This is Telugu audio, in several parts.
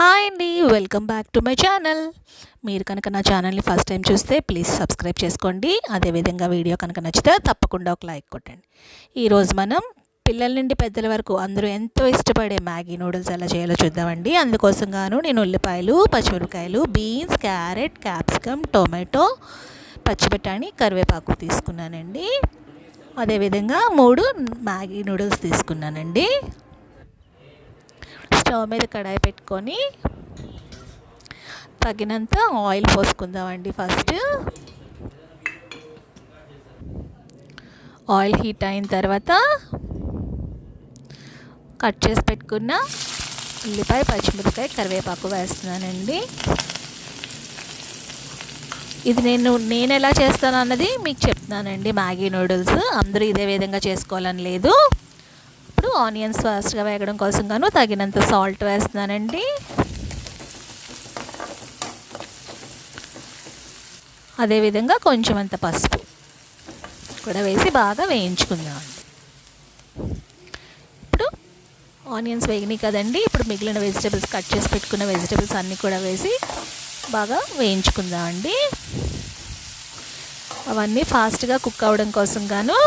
హాయ్ అండి welcome back to my channel. మీరు కనుక నా ఛానల్ని ఫస్ట్ టైం చూస్తే ప్లీజ్ సబ్స్క్రైబ్ చేసుకోండి. అదేవిధంగా వీడియో కనుక నచ్చితే తప్పకుండా ఒక లైక్ కొట్టండి. ఈరోజు మనం పిల్లల నుండి పెద్దల వరకు అందరూ ఎంతో ఇష్టపడే మ్యాగీ నూడిల్స్ ఎలా చేయాలో చూద్దామండి. అందుకోసం గాను నేను ఉల్లిపాయలు పచ్చిమిరపకాయలు బీన్స్ క్యారెట్ క్యాప్సికమ్ టొమాటో పచ్చిబఠాణి కరివేపాకు తీసుకున్నానండి. అదేవిధంగా మూడు మ్యాగీ నూడిల్స్ తీసుకున్నానండి. స్టవ్ మీద కడాయి పెట్టుకొని తగినంత ఆయిల్ పోసుకుందామండి ఫస్ట్. ఆయిల్ హీట్ అయిన తర్వాత కట్ చేసి పెట్టుకున్న ఉల్లిపాయ పచ్చిమిరపకాయ కరివేపాకు వేస్తున్నానండి. ఇది నేను నేను ఎలా చేస్తాను అన్నది మీకు చెప్తున్నానండి మ్యాగీ నూడిల్స్. అందరూ ఇదే విధంగా చేసుకోవాలని లేదు. ఆనియన్స్ ఫాస్ట్గా వేగడం కోసం గాను తగినంత సాల్ట్ వేస్తున్నానండి. అదేవిధంగా కొంచెం అంత పసుపు కూడా వేసి బాగా వేయించుకుందామండి. ఇప్పుడు ఆనియన్స్ వేగినాయి కదండి. ఇప్పుడు మిగిలిన వెజిటేబుల్స్ కట్ చేసి పెట్టుకున్న వెజిటేబుల్స్ అన్నీ కూడా వేసి బాగా వేయించుకుందామండి. అవన్నీ ఫాస్ట్గా కుక్ అవ్వడం కోసం గాను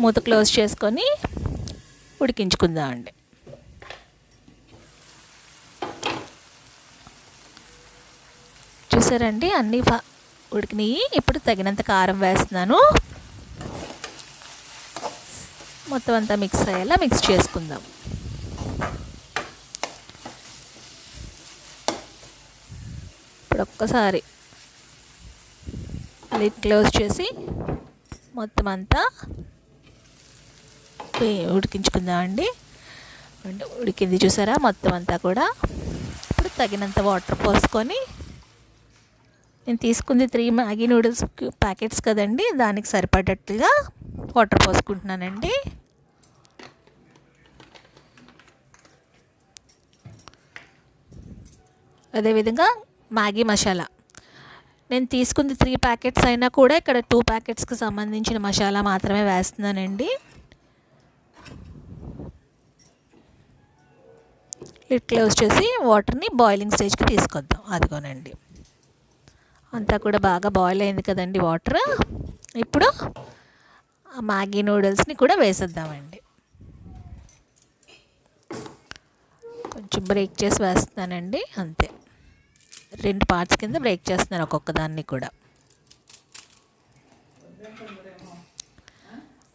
మూత క్లోజ్ చేసుకొని ఉడికించుకుందామండి. చూసారండి? అన్నీ ఉడికినాయి. ఇప్పుడు తగినంత కారం వేస్తున్నాను. మొత్తం అంతా మిక్స్ అయ్యేలా మిక్స్ చేసుకుందాం. ఇప్పుడు ఒక్కసారి లిడ్ క్లోజ్ చేసి మొత్తం అంతా ఉడికించుకుందాం అండి. ఉడికింది చూసారా? మొత్తం అంతా కూడా. ఇప్పుడు తగినంత వాటర్ పోసుకొని నేను తీసుకుంది త్రీ మ్యాగీ నూడిల్స్ ప్యాకెట్స్ కదండి దానికి సరిపడేట్టుగా వాటర్ పోసుకుంటున్నానండి. అదేవిధంగా మ్యాగీ మసాలా. నేను తీసుకుంది త్రీ ప్యాకెట్స్ అయినా కూడా ఇక్కడ టూ ప్యాకెట్స్కి సంబంధించిన మసాలా మాత్రమే వేస్తున్నానండి. లిడ్ క్లోజ్ చేసి వాటర్ని బాయిలింగ్ స్టేజ్కి తీసుకొద్దాం. అదిగోనండి. అంతా కూడా బాగా బాయిల్ అయింది కదండి వాటర్. ఇప్పుడు మ్యాగీ నూడిల్స్ని కూడా వేసేద్దామండి. కొంచెం బ్రేక్ చేసి వేస్తున్నానండి. అంతే. రెండు పార్ట్స్ కింద బ్రేక్ చేస్తున్నాను ఒక్కొక్క దాన్ని కూడా.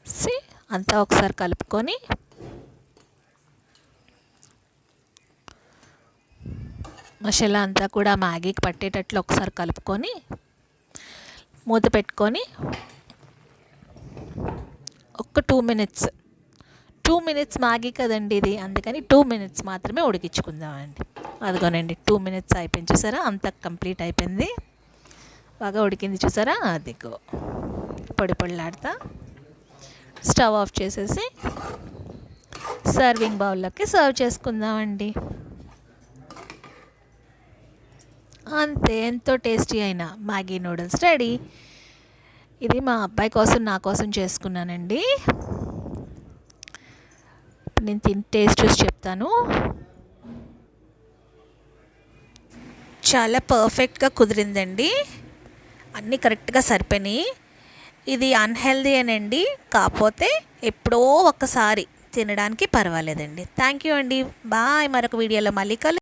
సి అంతా ఒకసారి కలుపుకొని మసాలా అంతా కూడా మ్యాగీకి పట్టేటట్లు ఒకసారి కలుపుకొని మూత పెట్టుకొని ఒక two minutes two minutes Maggi కదండి ఇది. అందుకని టూ మినిట్స్ మాత్రమే ఉడికించుకుందామండి. అదిగోనండి టూ మినిట్స్ అయిపోయింది చూసారా? అంత కంప్లీట్ అయిపోయింది. బాగా ఉడికింది చూసారా? అదిగో పొడి పొడిలాడతా. స్టవ్ ఆఫ్ చేసేసి సర్వింగ్ బౌల్లోకి సర్వ్ చేసుకుందామండి. అంతే ఎంతో టేస్టీ అయిన మ్యాగీ నూడిల్స్ రెడీ. ఇది మా అబ్బాయి కోసం నా కోసం చేసుకున్నానండి. నేను తిని టేస్ట్ చూసి చెప్తాను. చాలా పర్ఫెక్ట్గా కుదిరిందండి. అన్నీ కరెక్ట్గా సరిపోయినాయి. ఇది అన్హెల్దీ అనండి. కాకపోతే ఎప్పుడో ఒక్కసారి తినడానికి పర్వాలేదండి. థ్యాంక్ యూ అండి. బాయ్. మరొక వీడియోలో మళ్ళీ కలు